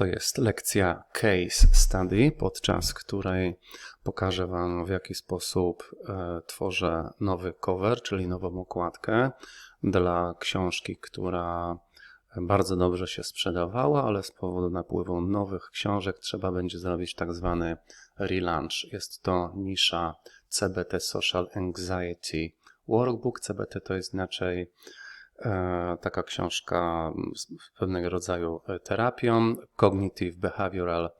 To jest lekcja Case Study, podczas której pokażę Wam, w jaki sposób e, tworzę nowy cover, czyli nową okładkę dla książki, która bardzo dobrze się sprzedawała, ale z powodu napływu nowych książek trzeba będzie zrobić tak zwany relaunch. Jest to nisza CBT Social Anxiety Workbook. CBT to jest inaczej taka książka z pewnego rodzaju e, terapią, Cognitive Behavioral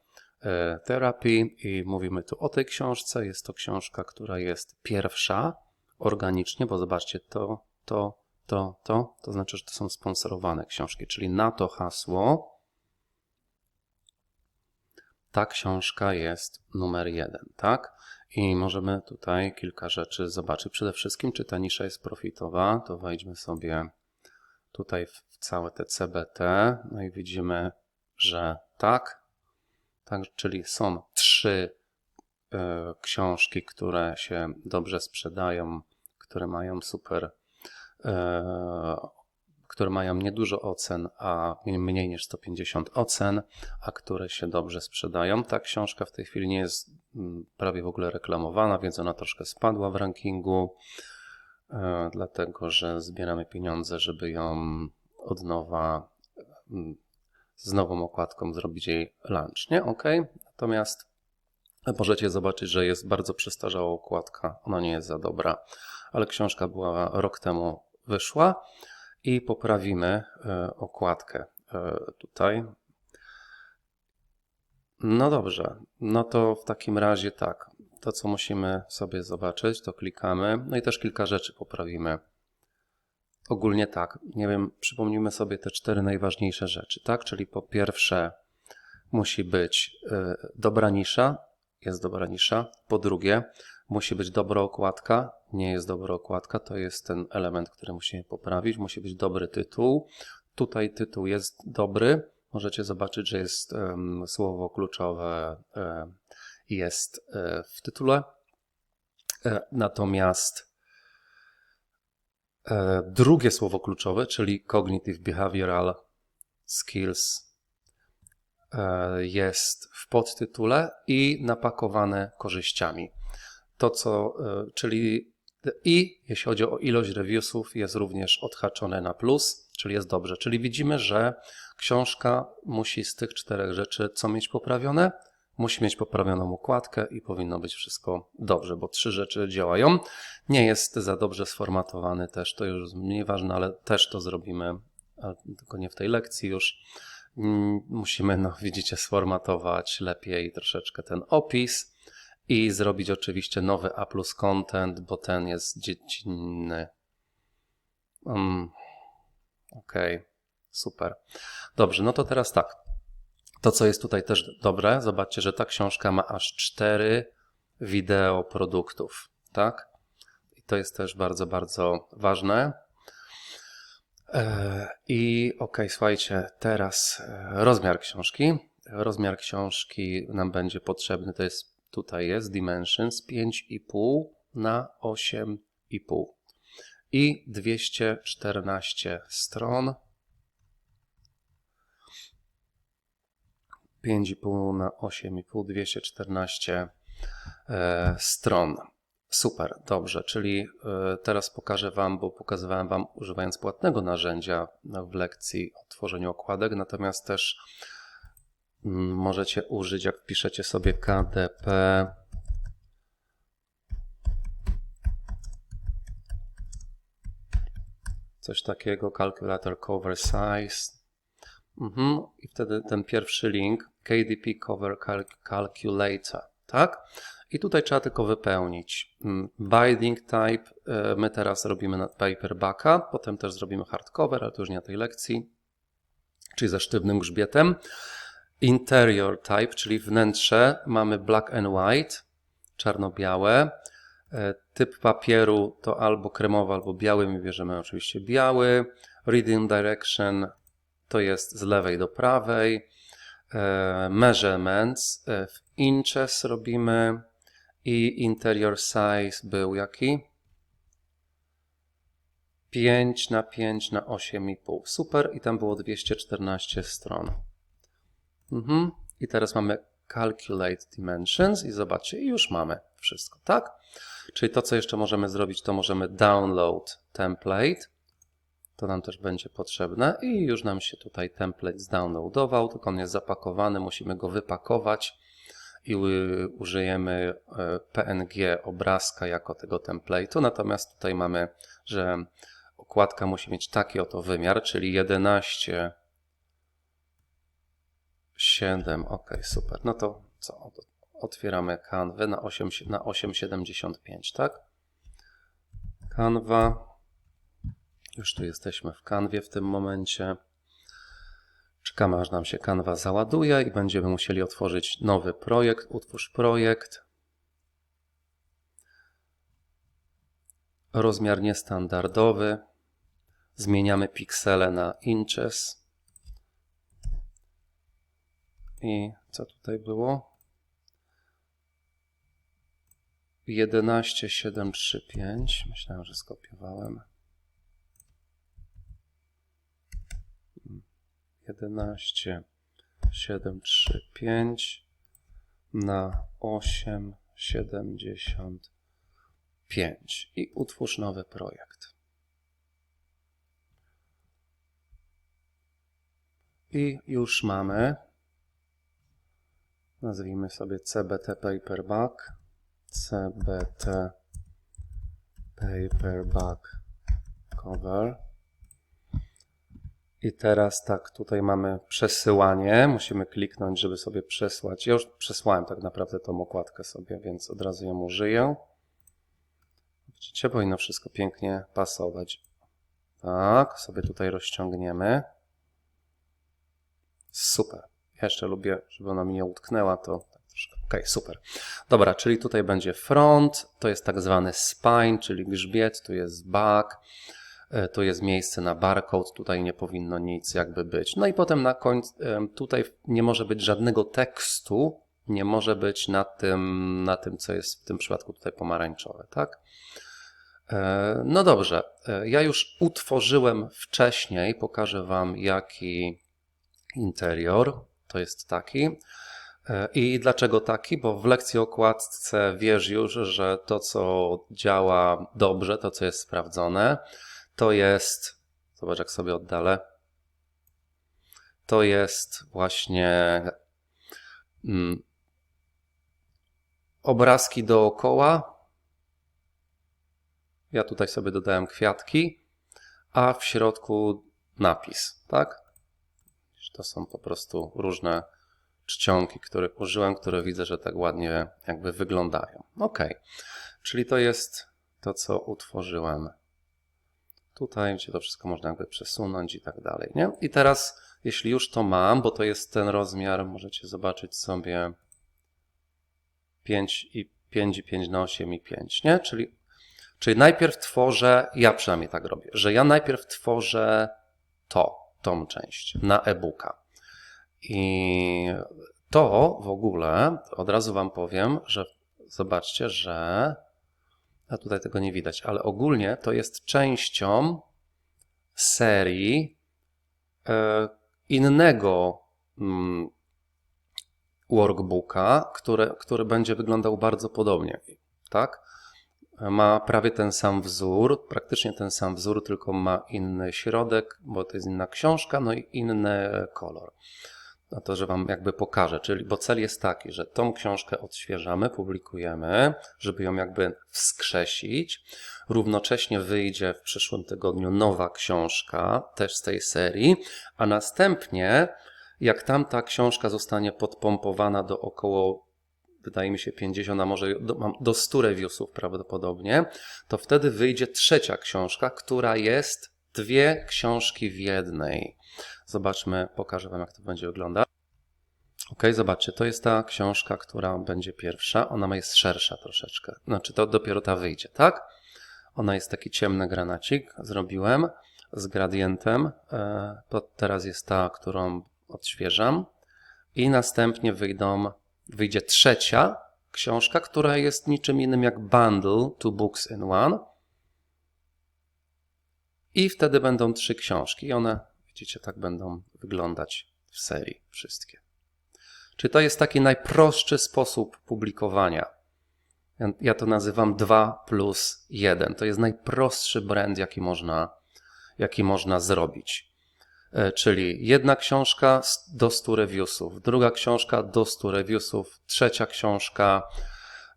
e, Therapy i mówimy tu o tej książce. Jest to książka, która jest pierwsza organicznie, bo zobaczcie to, to, to, to, to znaczy, że to są sponsorowane książki, czyli na to hasło ta książka jest numer jeden, tak? I możemy tutaj kilka rzeczy zobaczyć. Przede wszystkim, czy ta nisza jest profitowa, to wejdźmy sobie tutaj w całe te CBT, no i widzimy, że tak, tak czyli są trzy y, książki, które się dobrze sprzedają, które mają super y, które mają niedużo ocen, a mniej niż 150 ocen, a które się dobrze sprzedają. Ta książka w tej chwili nie jest mm, prawie w ogóle reklamowana, więc ona troszkę spadła w rankingu, dlatego że zbieramy pieniądze, żeby ją od nowa mm, z nową okładką zrobić jej lunch, nie? Ok. Natomiast możecie zobaczyć, że jest bardzo przestarzała okładka, ona nie jest za dobra, ale książka była rok temu wyszła i poprawimy e, okładkę e, tutaj. No dobrze, no to w takim razie tak. To, co musimy sobie zobaczyć, to klikamy. No i też kilka rzeczy poprawimy. Ogólnie tak, nie wiem, przypomnijmy sobie te cztery najważniejsze rzeczy, tak? Czyli po pierwsze musi być e, dobra nisza, jest dobra nisza. Po drugie, musi być dobra okładka, nie jest dobra okładka, to jest ten element, który musimy poprawić. Musi być dobry tytuł. Tutaj tytuł jest dobry. Możecie zobaczyć, że jest um, słowo kluczowe um, jest um, w tytule. E, natomiast e, drugie słowo kluczowe, czyli cognitive behavioral skills jest w podtytule i napakowane korzyściami. To, co, czyli i jeśli chodzi o ilość reviewsów, jest również odhaczone na plus, czyli jest dobrze. Czyli widzimy, że książka musi z tych czterech rzeczy co mieć poprawione? Musi mieć poprawioną układkę i powinno być wszystko dobrze, bo trzy rzeczy działają. Nie jest za dobrze sformatowany też, to już mniej ważne, ale też to zrobimy, tylko nie w tej lekcji już. Mm, musimy, no widzicie, sformatować lepiej troszeczkę ten opis i zrobić oczywiście nowy A plus content, bo ten jest dziecinny. Um, Okej, super. Dobrze, no to teraz tak. To, co jest tutaj też dobre, zobaczcie, że ta książka ma aż cztery wideo produktów, tak? I to jest też bardzo, bardzo ważne. E, I ok, słuchajcie, teraz e, rozmiar książki. Rozmiar książki nam będzie potrzebny, to jest Tutaj jest dimensions 5,5 na 8,5 i 214 stron. 5,5 na 8,5, 214 e, stron. Super, dobrze, czyli e, teraz pokażę Wam, bo pokazywałem Wam używając płatnego narzędzia w lekcji o tworzeniu okładek, natomiast też Mm, możecie użyć, jak wpiszecie sobie KDP coś takiego, calculator cover size mhm. i wtedy ten pierwszy link KDP cover calculator, tak? I tutaj trzeba tylko wypełnić mm, binding type, e, my teraz robimy na paperbacka, potem też zrobimy hardcover, ale to już nie na tej lekcji, czyli ze sztywnym grzbietem. Interior type, czyli wnętrze, mamy black and white, czarno-białe. E, typ papieru to albo kremowy, albo biały. My bierzemy oczywiście biały. Reading direction to jest z lewej do prawej. E, measurements e, w inches robimy i interior size był jaki? 5 na 5 na 8,5. Super i tam było 214 stron. Mhm. I teraz mamy Calculate Dimensions i zobaczcie, i już mamy wszystko, tak? Czyli to, co jeszcze możemy zrobić, to możemy download template. To nam też będzie potrzebne i już nam się tutaj template zdownloadował, tylko on jest zapakowany, musimy go wypakować i użyjemy e, PNG obrazka jako tego template'u. Natomiast tutaj mamy, że okładka musi mieć taki oto wymiar, czyli 11 7, ok, super. No to co? Otwieramy kanwę na 8, na 8,75, tak? Kanwa. Już tu jesteśmy w kanwie w tym momencie. Czekamy aż nam się kanwa załaduje i będziemy musieli otworzyć nowy projekt. Utwórz projekt. Rozmiar niestandardowy. Zmieniamy piksele na inches. I co tutaj było? 11735. Myślałem, że skopiowałem. 11735 na 875 i utwórz nowy projekt. I już mamy Nazwijmy sobie CBT Paperback. CBT Paperback Cover. I teraz tak, tutaj mamy przesyłanie. Musimy kliknąć, żeby sobie przesłać. Ja już przesłałem tak naprawdę tą okładkę sobie, więc od razu ją użyję. Widzicie, powinno wszystko pięknie pasować. Tak, sobie tutaj rozciągniemy. Super. Ja jeszcze lubię, żeby ona mi nie utknęła, to tak. Ok, super. Dobra, czyli tutaj będzie front, to jest tak zwany spine, czyli grzbiet, tu jest back, e, tu jest miejsce na barcode, tutaj nie powinno nic jakby być. No i potem na końcu, em, tutaj nie może być żadnego tekstu, nie może być na tym, na tym, co jest w tym przypadku tutaj pomarańczowe, tak? E, No dobrze, E, ja już utworzyłem wcześniej, pokażę Wam jaki interior. To jest taki. E, I dlaczego taki? Bo w lekcji okładce wiesz już, że to, co działa dobrze, to, co jest sprawdzone, to jest. Zobacz, jak sobie oddalę. To jest właśnie mm, obrazki dookoła. Ja tutaj sobie dodałem kwiatki, a w środku napis, tak? To są po prostu różne czcionki, których użyłem, które widzę, że tak ładnie jakby wyglądają. Ok, czyli to jest to, co utworzyłem. Tutaj, gdzie to wszystko można jakby przesunąć i tak dalej. Nie? I teraz, jeśli już to mam, bo to jest ten rozmiar, możecie zobaczyć sobie 5 i 5 i 5 na 8 i 5, nie? Czyli, czyli najpierw tworzę, ja przynajmniej tak robię, że ja najpierw tworzę to, tą część na e-booka. I to w ogóle, od razu Wam powiem, że zobaczcie, że a tutaj tego nie widać, ale ogólnie to jest częścią serii e, innego mm, workbooka, który, który będzie wyglądał bardzo podobnie. Tak? Ma prawie ten sam wzór, praktycznie ten sam wzór, tylko ma inny środek, bo to jest inna książka, no i inny kolor. No to, że Wam jakby pokażę, czyli, bo cel jest taki, że tą książkę odświeżamy, publikujemy, żeby ją jakby wskrzesić. Równocześnie wyjdzie w przyszłym tygodniu nowa książka, też z tej serii, a następnie, jak tamta książka zostanie podpompowana do około wydaje mi się 50, a może do, do 100 reviewsów prawdopodobnie, to wtedy wyjdzie trzecia książka, która jest dwie książki w jednej. Zobaczmy, pokażę Wam, jak to będzie wyglądać. Ok, zobaczcie, to jest ta książka, która będzie pierwsza. Ona jest szersza troszeczkę. Znaczy, to dopiero ta wyjdzie, tak? Ona jest taki ciemny granacik, zrobiłem z gradientem. E, To teraz jest ta, którą odświeżam. I następnie wyjdą, wyjdzie trzecia książka, która jest niczym innym jak bundle, two books in one. I wtedy będą trzy książki i one, widzicie, tak będą wyglądać w serii wszystkie. Czy to jest taki najprostszy sposób publikowania? Ja, to nazywam 2 plus 1. To jest najprostszy brand, jaki można, jaki można zrobić. E, Czyli jedna książka do 100 reviewsów, druga książka do 100 reviewsów, trzecia książka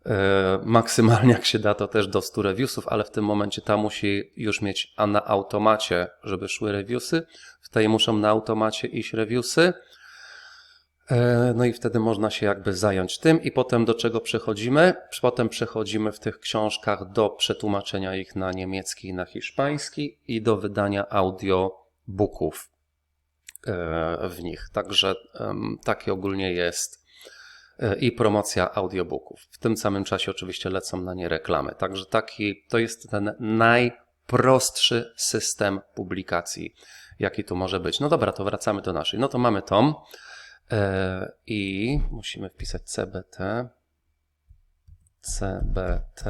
e, maksymalnie jak się da to też do 100 reviewsów, ale w tym momencie ta musi już mieć na automacie, żeby szły reviewsy. W tej muszą na automacie iść reviewsy. E, No i wtedy można się jakby zająć tym i potem do czego przechodzimy? Potem przechodzimy w tych książkach do przetłumaczenia ich na niemiecki i na hiszpański i do wydania audiobooków e, w nich. Także taki ogólnie jest e, i promocja audiobooków. W tym samym czasie oczywiście lecą na nie reklamy. Także taki to jest ten najprostszy system publikacji, jaki tu może być. No dobra, to wracamy do naszej. No to mamy tom e, i musimy wpisać CBT. CBT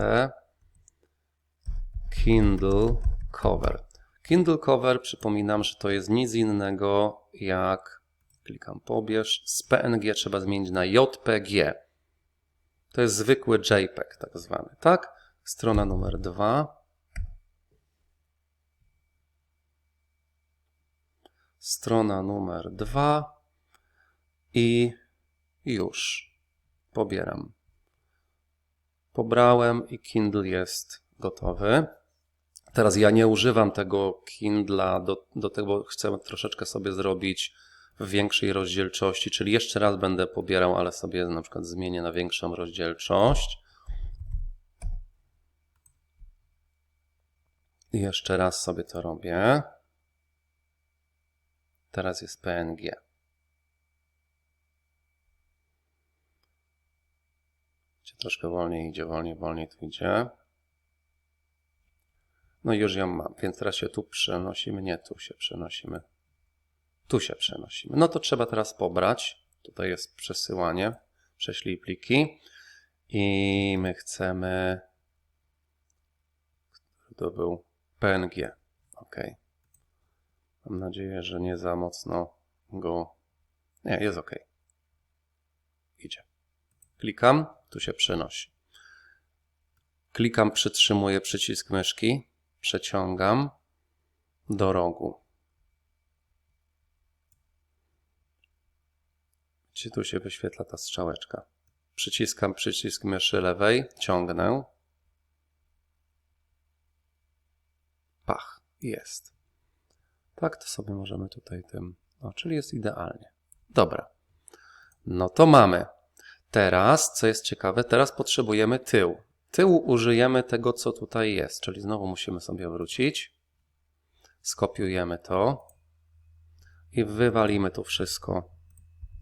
Kindle Cover. Kindle Cover, przypominam, że to jest nic innego jak, klikam pobierz, z PNG trzeba zmienić na JPG. To jest zwykły JPEG tak zwany, tak? Strona numer dwa. Strona numer dwa i już pobieram. Pobrałem i Kindle jest gotowy. Teraz ja nie używam tego Kindla do, do tego, chcę troszeczkę sobie zrobić w większej rozdzielczości, czyli jeszcze raz będę pobierał, ale sobie na przykład zmienię na większą rozdzielczość. I jeszcze raz sobie to robię. Teraz jest PNG. Idzie troszkę wolniej, idzie wolniej, wolniej tu idzie. No i już ją mam, więc teraz się tu przenosimy. Nie, tu się przenosimy. Tu się przenosimy. No to trzeba teraz pobrać. Tutaj jest przesyłanie. Prześlij pliki. I my chcemy. To był PNG. OK. Mam nadzieję, że nie za mocno go. Nie, jest OK. Idzie. Klikam, tu się przenosi. Klikam, przytrzymuję przycisk myszki, przeciągam do rogu. Gdzie tu się wyświetla ta strzałeczka? Przyciskam przycisk myszy lewej, ciągnę. Pach, jest. Tak to sobie możemy tutaj tym. O, czyli jest idealnie. Dobra. No to mamy. Teraz, co jest ciekawe, teraz potrzebujemy tył. Tyłu użyjemy tego, co tutaj jest, czyli znowu musimy sobie wrócić. Skopiujemy to i wywalimy tu wszystko,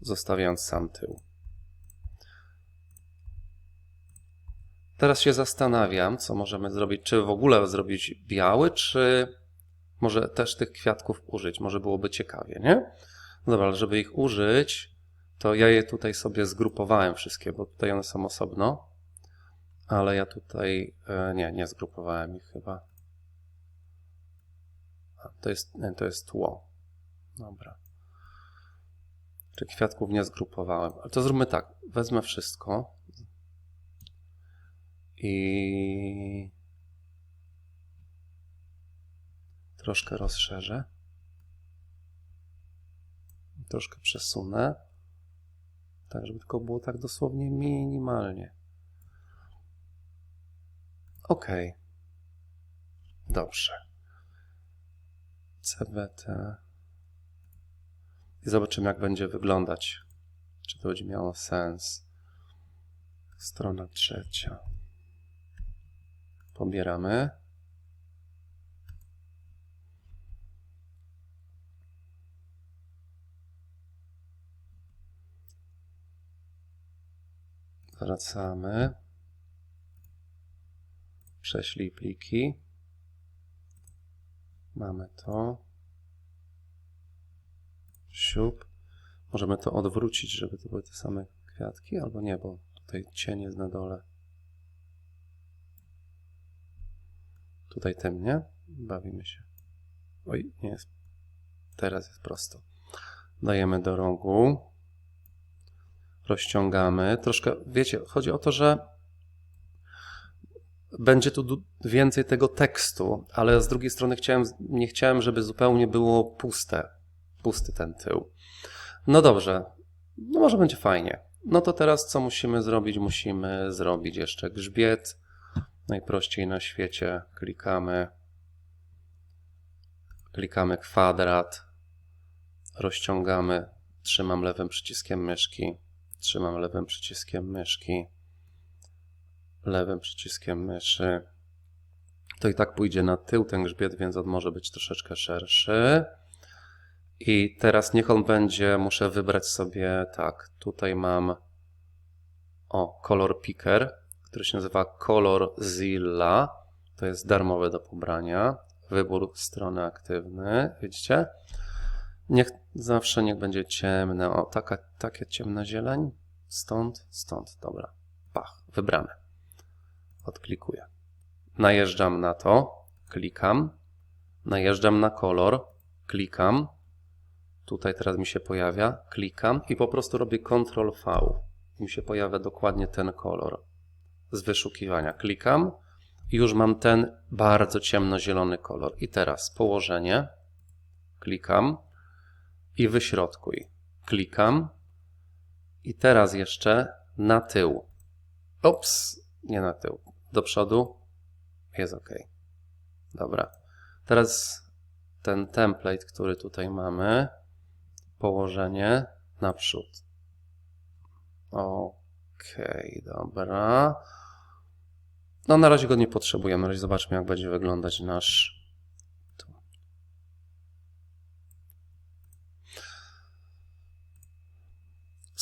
zostawiając sam tył. Teraz się zastanawiam, co możemy zrobić. Czy w ogóle zrobić biały, czy może też tych kwiatków użyć? Może byłoby ciekawie, nie? No dobra, ale żeby ich użyć, to ja je tutaj sobie zgrupowałem wszystkie, bo tutaj one są osobno. Ale ja tutaj, e, nie, nie zgrupowałem ich chyba. To jest, to jest tło. Dobra. Czy kwiatków nie zgrupowałem? Ale to zróbmy tak. Wezmę wszystko. I troszkę rozszerzę. Troszkę przesunę. Tak, żeby tylko było tak dosłownie minimalnie. OK. Dobrze. CBT. I zobaczymy, jak będzie wyglądać. Czy to będzie miało sens. Strona trzecia. Pobieramy. Wracamy. Prześlij pliki. Mamy to. Siup. Możemy to odwrócić, żeby to były te same kwiatki, albo nie, bo tutaj cień jest na dole. Tutaj tym, nie? Bawimy się. Oj, nie jest. Teraz jest prosto. Dajemy do rogu. Rozciągamy. Troszkę, wiecie, chodzi o to, że będzie tu więcej tego tekstu, ale z drugiej strony chciałem, nie chciałem, żeby zupełnie było puste, pusty ten tył. No dobrze, no może będzie fajnie. No to teraz co musimy zrobić? Musimy zrobić jeszcze grzbiet. Najprościej na świecie klikamy, klikamy kwadrat, rozciągamy, trzymam lewym przyciskiem myszki, trzymam lewym przyciskiem myszki, lewym przyciskiem myszy. To i tak pójdzie na tył ten grzbiet, więc on może być troszeczkę szerszy. I teraz niech on będzie, muszę wybrać sobie, tak, tutaj mam o, Color Picker, który się nazywa Color Zilla. To jest darmowe do pobrania. Wybór strony aktywny, widzicie? Niech zawsze niech będzie ciemne. O, taka, takie ciemna zieleń. Stąd, stąd, dobra. Pach, wybrane. Odklikuję. Najeżdżam na to, klikam. Najeżdżam na kolor, klikam. Tutaj teraz mi się pojawia, klikam i po prostu robię Ctrl V. Mi się pojawia dokładnie ten kolor z wyszukiwania. Klikam i już mam ten bardzo ciemnozielony kolor. I teraz położenie, klikam i wyśrodkuj. Klikam i teraz jeszcze na tył. Ups, nie na tył. Do przodu jest ok. Dobra. Teraz ten template, który tutaj mamy, położenie naprzód. Okej, dobra. No na razie go nie potrzebujemy. Na razie zobaczmy, jak będzie wyglądać nasz.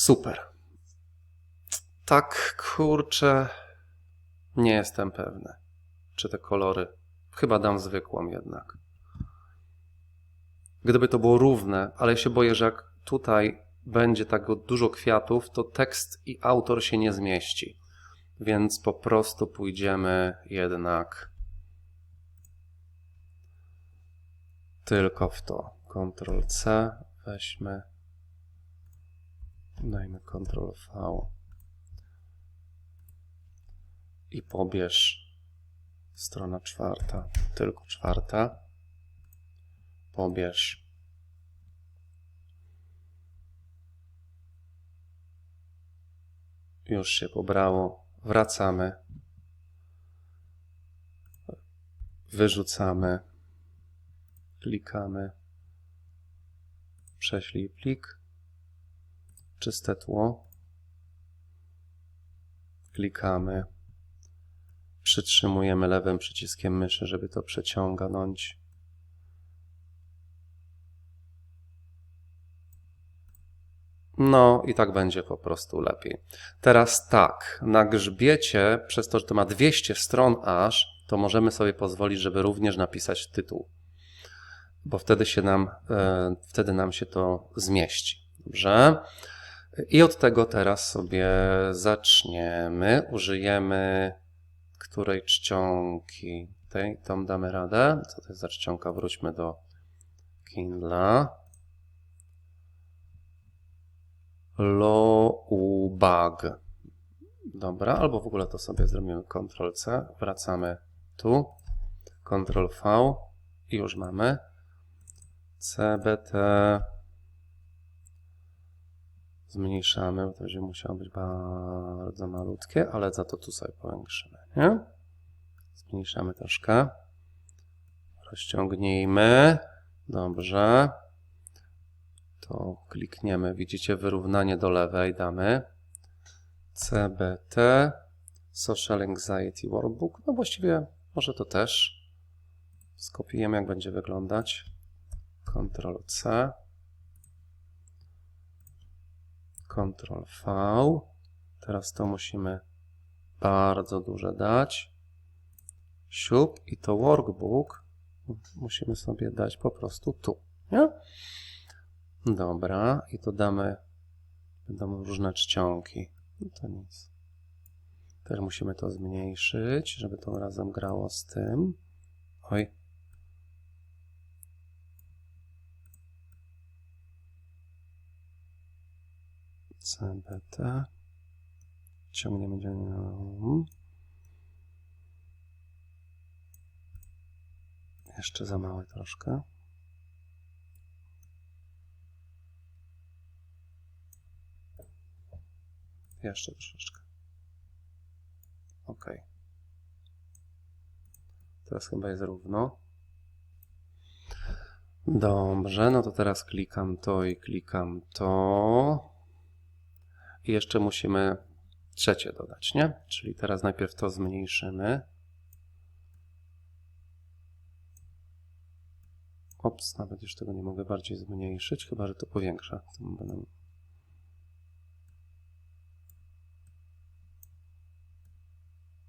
Super. Tak, kurczę. Nie jestem pewny, czy te kolory. Chyba dam zwykłą jednak. Gdyby to było równe, ale się boję, że jak tutaj będzie tak dużo kwiatów, to tekst i autor się nie zmieści. Więc po prostu pójdziemy jednak tylko w to. Ctrl C, weźmy, dajmy Ctrl V i pobierz strona czwarta, tylko czwarta. Pobierz Już się pobrało. Wracamy. Wyrzucamy. Klikamy. Prześlij plik. Czyste tło. Klikamy. Przytrzymujemy lewym przyciskiem myszy, żeby to przeciągnąć. No i tak będzie po prostu lepiej. Teraz tak, na grzbiecie, przez to, że to ma 200 stron aż, to możemy sobie pozwolić, żeby również napisać tytuł, bo wtedy się nam, e, wtedy nam się to zmieści. Dobrze? I od tego teraz sobie zaczniemy. Użyjemy której czcionki? Tej, tą damy radę. Co to jest za czcionka? Wróćmy do Kindla. Loubag. Dobra, albo w ogóle to sobie zrobimy Ctrl C, wracamy tu, Ctrl V i już mamy CBT. Zmniejszamy, bo to będzie musiało być bardzo malutkie, ale za to tu sobie powiększymy, nie? Zmniejszamy troszkę. Rozciągnijmy. Dobrze. To klikniemy, widzicie wyrównanie do lewej, damy. CBT, Social Anxiety Workbook, no właściwie może to też, skopiujemy jak będzie wyglądać, Ctrl C, Ctrl V, teraz to musimy bardzo duże dać, siup i to workbook musimy sobie dać po prostu tu, nie? Dobra, i to damy, będą różne czcionki. No to nic. Też musimy to zmniejszyć, żeby to razem grało z tym. Oj. CBT. Ciągniemy dzielenie. Jeszcze za małe troszkę. Jeszcze troszeczkę. OK. Teraz chyba jest równo. Dobrze, no to teraz klikam to i klikam to. I jeszcze musimy trzecie dodać, nie? Czyli teraz najpierw to zmniejszymy. Ops, nawet już tego nie mogę bardziej zmniejszyć, chyba że to powiększa.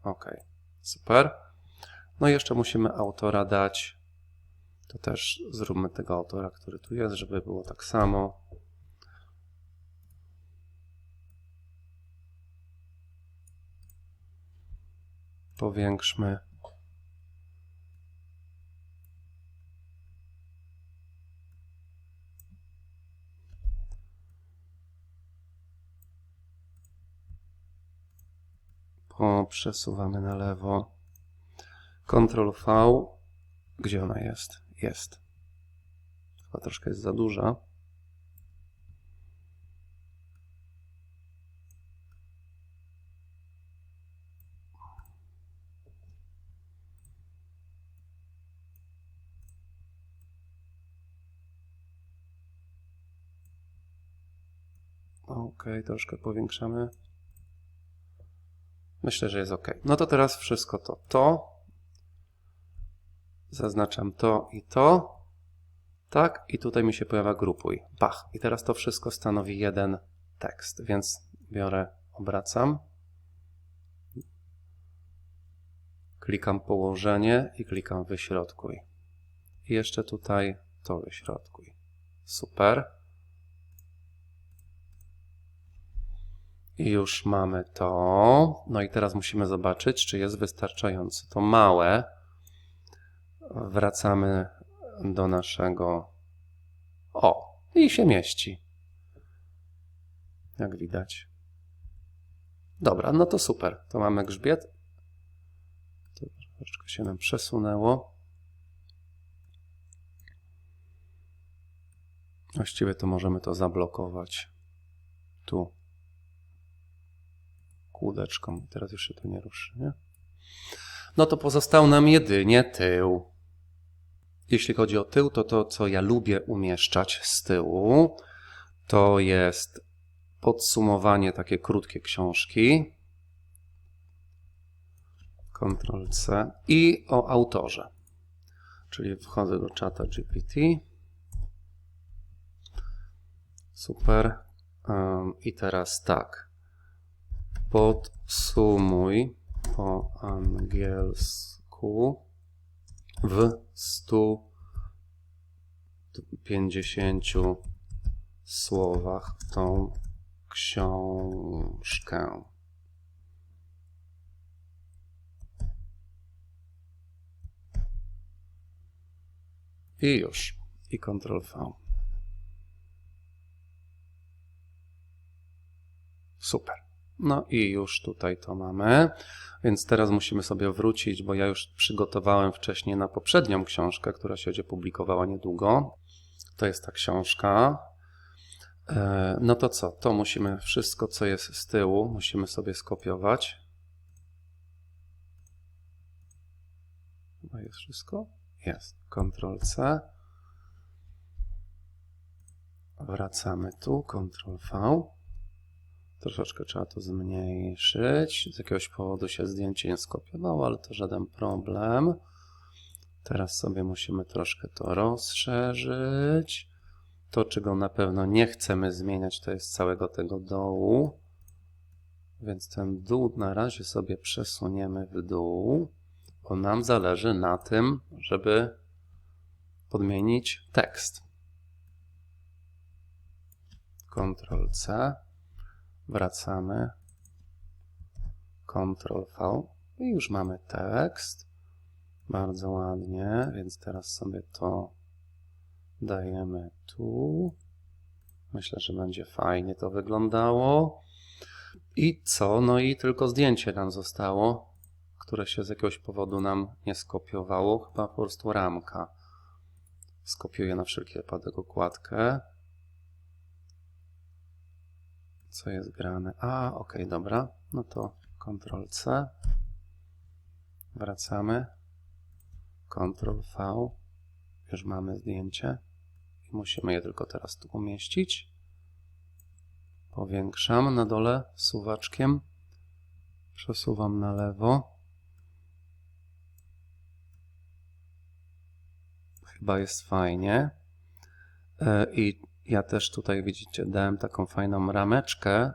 Ok, super. No i jeszcze musimy autora dać. To też zróbmy tego autora, który tu jest, żeby było tak samo. Powiększmy. Przesuwamy na lewo. Ctrl V. Gdzie ona jest? Jest. Chyba troszkę jest za duża. Ok, troszkę powiększamy. Myślę, że jest OK. No to teraz wszystko to. To. Zaznaczam to i to. Tak, i tutaj mi się pojawia grupuj. Bach. I teraz to wszystko stanowi jeden tekst, więc biorę, obracam. Klikam położenie i klikam wyśrodkuj. I jeszcze tutaj to wyśrodkuj. Super. I już mamy to. No i teraz musimy zobaczyć, czy jest wystarczający. To małe. Wracamy do naszego. O, i się mieści. Jak widać. Dobra, no to super. To mamy grzbiet. To troszeczkę się nam przesunęło. Właściwie to możemy to zablokować tu kółdeczką. Teraz już się to nie ruszy, nie? No to pozostał nam jedynie tył. Jeśli chodzi o tył, to to, co ja lubię umieszczać z tyłu, to jest podsumowanie, takie krótkie książki. Ctrl C i o autorze. Czyli wchodzę do czata GPT. Super. I teraz tak. Podsumuj po angielsku w 150 słowach tą książkę. I już. I Ctrl V. Super. No i już tutaj to mamy. Więc teraz musimy sobie wrócić, bo ja już przygotowałem wcześniej na poprzednią książkę, która się będzie publikowała niedługo. To jest ta książka. E, no to co? To musimy wszystko, co jest z tyłu, musimy sobie skopiować. Chyba jest wszystko? Jest. Ctrl C. Wracamy tu. Ctrl V. Troszeczkę trzeba to zmniejszyć. Z jakiegoś powodu się zdjęcie nie skopiowało, ale to żaden problem. Teraz sobie musimy troszkę to rozszerzyć. To, czego na pewno nie chcemy zmieniać, to jest całego tego dołu. Więc ten dół na razie sobie przesuniemy w dół, bo nam zależy na tym, żeby podmienić tekst. Ctrl C. Wracamy. Ctrl V i już mamy tekst. Bardzo ładnie, więc teraz sobie to dajemy tu. Myślę, że będzie fajnie to wyglądało. I co? No i tylko zdjęcie nam zostało, które się z jakiegoś powodu nam nie skopiowało. Chyba po prostu ramka. Skopiuję na wszelki wypadek okładkę. Co jest grane? A, ok, dobra. No to Ctrl C. Wracamy. Ctrl V. Już mamy zdjęcie. I musimy je tylko teraz tu umieścić. Powiększam na dole suwaczkiem. Przesuwam na lewo. Chyba jest fajnie. E, I ja też tutaj widzicie, dałem taką fajną rameczkę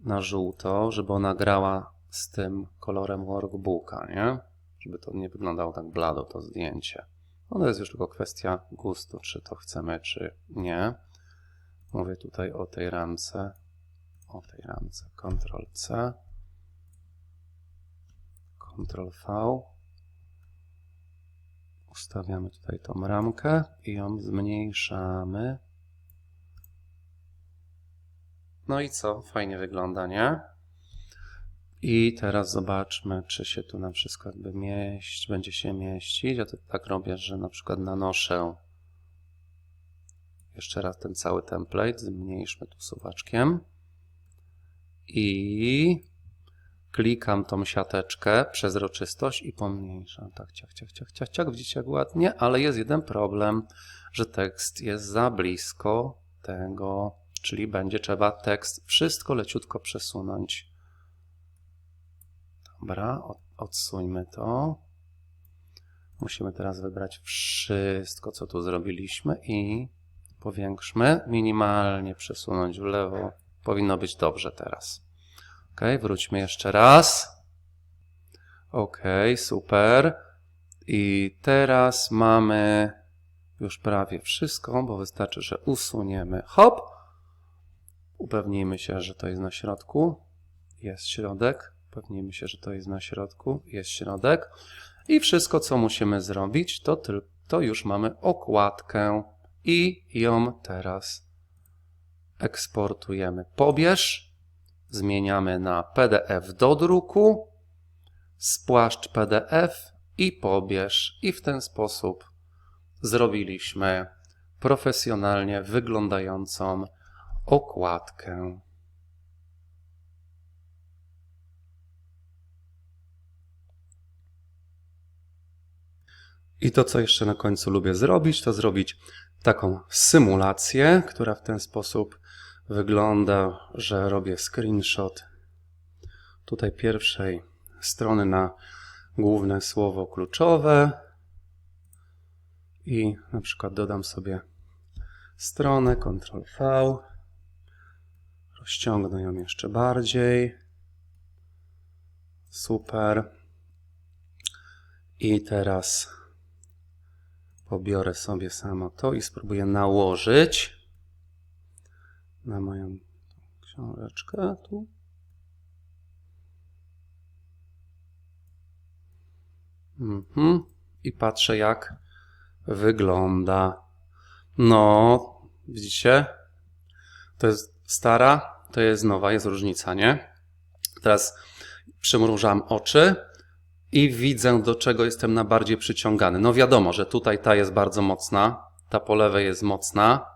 na żółto, żeby ona grała z tym kolorem workbooka, nie? Żeby to nie wyglądało tak blado, to zdjęcie. Ono jest już tylko kwestia gustu, czy to chcemy, czy nie. Mówię tutaj o tej ramce, o tej ramce. Ctrl C, Ctrl V. Ustawiamy tutaj tą ramkę i ją zmniejszamy. No i co? Fajnie wygląda, nie? I teraz zobaczmy, czy się tu nam wszystko jakby mieść, będzie się mieścić. Ja to tak robię, że na przykład nanoszę jeszcze raz ten cały template, zmniejszmy tu suwaczkiem i klikam tą siateczkę, przezroczystość i pomniejszam. Tak, ciach, ciach, ciach, ciach, ciach. Widzicie jak ładnie? Ale jest jeden problem, że tekst jest za blisko tego, czyli będzie trzeba tekst wszystko leciutko przesunąć. Dobra, odsuńmy to. Musimy teraz wybrać wszystko, co tu zrobiliśmy i powiększmy. Minimalnie przesunąć w lewo. Powinno być dobrze teraz. Ok, wróćmy jeszcze raz. Ok, super. I teraz mamy już prawie wszystko, bo wystarczy, że usuniemy. Hop! Upewnijmy się, że to jest na środku. Jest środek. Upewnijmy się, że to jest na środku. Jest środek. I wszystko, co musimy zrobić, to, to już mamy okładkę i ją teraz eksportujemy. Pobierz, zmieniamy na PDF do druku, spłaszcz PDF i pobierz. I w ten sposób zrobiliśmy profesjonalnie wyglądającą okładkę. I to, co jeszcze na końcu lubię zrobić, to zrobić taką symulację, która w ten sposób wygląda, że robię screenshot tutaj pierwszej strony na główne słowo kluczowe i na przykład dodam sobie stronę Ctrl V, rozciągnę ją jeszcze bardziej. Super. I teraz pobiorę sobie samo to i spróbuję nałożyć na moją książeczkę tu. Mhm. I patrzę jak wygląda. No, widzicie? To jest stara, to jest nowa, jest różnica, nie? Teraz przymrużam oczy i widzę, do czego jestem na bardziej przyciągany. No wiadomo, że tutaj ta jest bardzo mocna, ta po lewej jest mocna,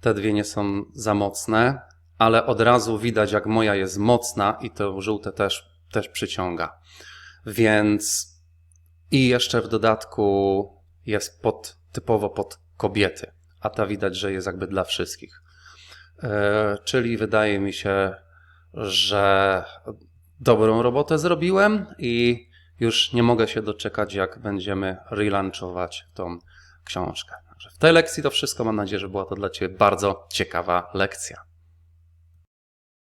te dwie nie są za mocne, ale od razu widać, jak moja jest mocna i to żółte też, też przyciąga. Więc i jeszcze w dodatku jest pod, typowo pod kobiety, a ta widać, że jest jakby dla wszystkich. E, czyli wydaje mi się, że dobrą robotę zrobiłem i już nie mogę się doczekać, jak będziemy relaunchować tą książkę. W tej lekcji to wszystko. Mam nadzieję, że była to dla Ciebie bardzo ciekawa lekcja.